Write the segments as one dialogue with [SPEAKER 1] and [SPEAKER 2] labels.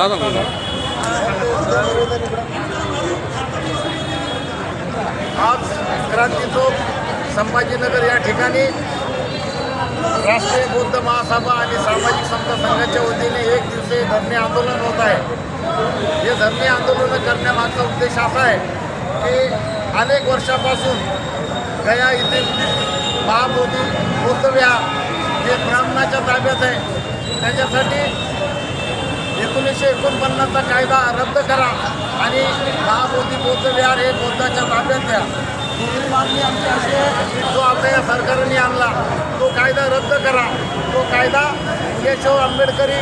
[SPEAKER 1] आज क्रांति चौक संभाजीनगर या ठिकाणी राष्ट्रीय बौद्ध महासभा आणि सामाजिक समता संघाच्या वतीने एक दिवसीय धरणे आंदोलन होत आहे. हे धरणे आंदोलन करण्यामागचा उद्देश असा आहे की अनेक वर्षापासून गया येथील महाबोधी बौद्धव्या जे ब्राह्मणाच्या ताब्यात आहे. त्याच्यासाठी एकोणीसशे एकोणपन्नासचा कायदा रद्द करा आणि महाबोधी बौद्ध विहार हे बौद्धाच्या ताब्यात द्या दुसरी मागणी आमची अशी आहे जो आता या सरकारने आणला तो कायदा रद्द करा. तो कायदा केशव आंबेडकरी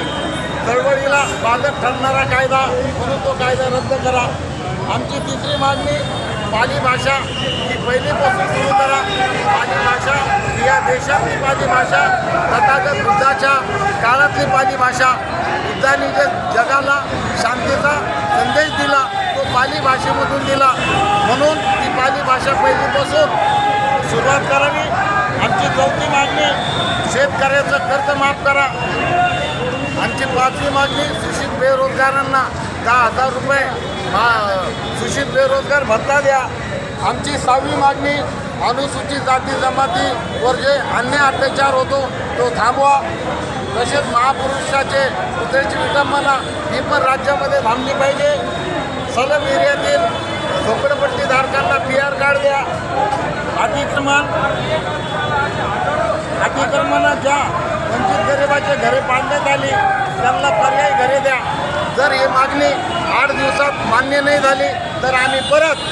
[SPEAKER 1] चळवळीला बाधक ठरणारा कायदा म्हणून तो कायदा रद्द करा. आमची तिसरी मागणी पाली भाषा ही पहिलीपासून सुरू करा. पाली भाषा ही या देशातली पाली भाषा. तथागत बुद्धाच्या काळातली पाली भाषा बुद्धांनी जे जगाला शांतीचा संदेश दिला तो पाली भाषेमधून दिला. म्हणून ती पाली भाषा पहिलीपासून सुरुवात करावी. आमची चौथी मागणी शेतकऱ्याचं कर्ज माफ करा. आमची पाचवी मागणी सुशिक्षित बेरोजगारांना दहा हजार रुपये मा- सुशिक्षित बेरोजगार भत्ता द्या. आमची सहावी मागणी अनुसूचित जाती जमाती वर जे अन्य अत्याचार होतो तो थांबवा. तसेच महापुरुषाचे पुतळ्याची विटंबना ही पण राज्यामध्ये थांबली पाहिजे. सलम एरियातील झोपडपट्टीधारकांना पी आर कार्ड द्या. अतिक्रमण अतिक्रमणा ज्या वंचित गरिबाचे घरे बांधण्यात आली. त्यांना पर्यायी घरे द्या. जर ही मागणी आठ दिवसात मान्य नाही झाली तर आम्ही परत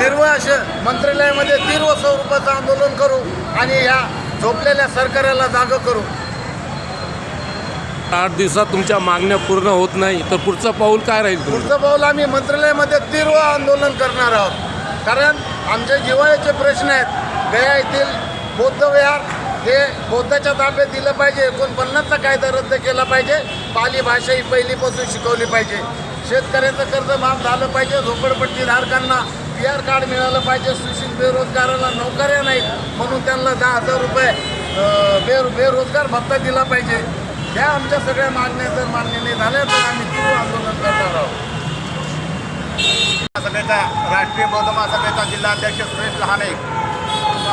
[SPEAKER 1] तीर्व असे मंत्रालयामध्ये तीव्र स्वरूपाचं आंदोलन करू आणि या झोपलेल्या सरकाराला जागं करू.
[SPEAKER 2] आठ दिवसात तुमच्या मागण्या पूर्ण होत नाही तर पुढचं पाऊल काय राहील
[SPEAKER 1] पुढचं पाऊल आम्ही मंत्रालयामध्ये तीव्र आंदोलन करणार आहोत. कारण आमचे जिव्हाळ्याचे प्रश्न आहेत गया येथील बौद्ध विहार हे बौद्धाच्या ताब्यात दिलं पाहिजे एकोणपन्नासचा कायदा रद्द केला पाहिजे पाली भाषा ही पहिलीपासून शिकवली पाहिजे. शेतकऱ्याचं कर्ज माफ झालं पाहिजे झोपडपट्टीधारकांना पी आर कार्ड मिळालं पाहिजे. सुशील बेरोजगाराला नोकऱ्या नाहीत म्हणून त्यांना दहा हजार रुपये अं, बे बेरोजगार भत्ता दिला पाहिजे. ह्या आमच्या सगळ्या मागण्या जर मान्य नाही झाल्या तर आम्ही तीव्र आंदोलन करणार आहोत.
[SPEAKER 3] महासभेचा राष्ट्रीय बौद्ध महासभेचा जिल्हाध्यक्ष सुरेश लहाने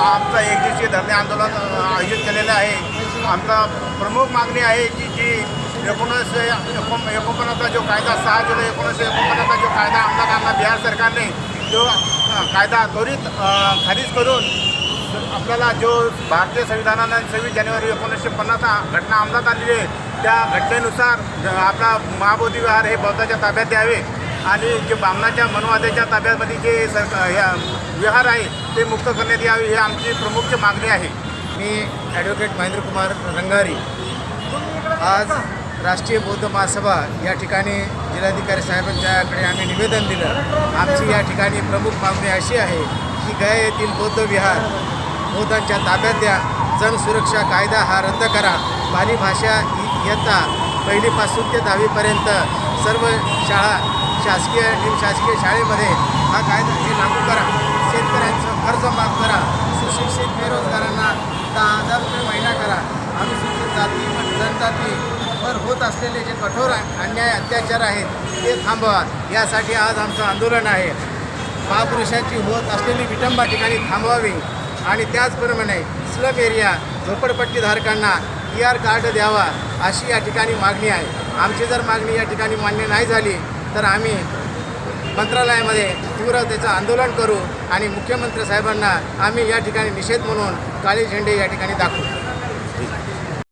[SPEAKER 3] आमचं एक दिवशी धरणे आंदोलन आयोजित केलेलं आहे. आमचा प्रमुख मागणी आहे की जी एकोणीसशे एकोण एकोणपन्नासचा जो कायदा सहा जुलै एकोणीसशे एकोणपन्नासचा जो कायदा अंमलात आणला बिहार सरकारने जो कायदा त्वरित खारिज करून आपल्याला जो भारतीय संविधानानं सव्वीस जानेवारी एकोणीसशे पन्नास घटना अंमलात आणली आहे त्या घटनेनुसार आपला महाबोधी विहार हे बौद्धाच्या ताब्यात द्यावे आणि जे बामणाच्या मनुवाद्याच्या ताब्यामध्ये जे ह्या विहार आहे ते मुक्त करण्यात यावे ही आमची प्रमुख मागणी आहे.
[SPEAKER 4] मी ॲडव्होकेट महेंद्र कुमार रंगारी. आज राष्ट्रीय बौद्ध महासभा या ठिकाणी जिल्हाधिकारी साहेबांच्याकडे आम्ही निवेदन दिलं. आमची या ठिकाणी प्रमुख मागणी अशी आहे की गया येथील बौद्ध विहार बौद्धांच्या ताब्यात द्या जनसुरक्षा कायदा हा रद्द करा. पाली भाषा इयत्ता पहिलीपासून ते दहावीपर्यंत सर्व शाळा शासकीय निमशासकीय शाळेमध्ये हा कायदा हे लागू करा. शेतकऱ्यांचं कर्ज माफ करा. सुशिक्षित बेरोजगारांना दहा हजार रुपये महिना करा अनुसूचित जाती जनजाती वर होत असलेले जे कठोर अन्याय अत्याचार आहेत ते थांबवा. यासाठी आज आमचं आंदोलन आहे. महापुरुषाची होत असलेली विटंबा ठिकाणी थांबवावी. आणि त्याचप्रमाणे स्लम एरिया झोपडपट्टीधारकांना ई आर कार्ड द्यावा अशी या ठिकाणी मागणी आहे. आमची जर मागणी या ठिकाणी मान्य नाही झाली तर आम्ही मंत्रालयामध्ये तीव्रतेचं आंदोलन करू आणि मुख्यमंत्री साहेबांना आम्ही या ठिकाणी निषेध म्हणून काळे झेंडे या ठिकाणी दाखवू.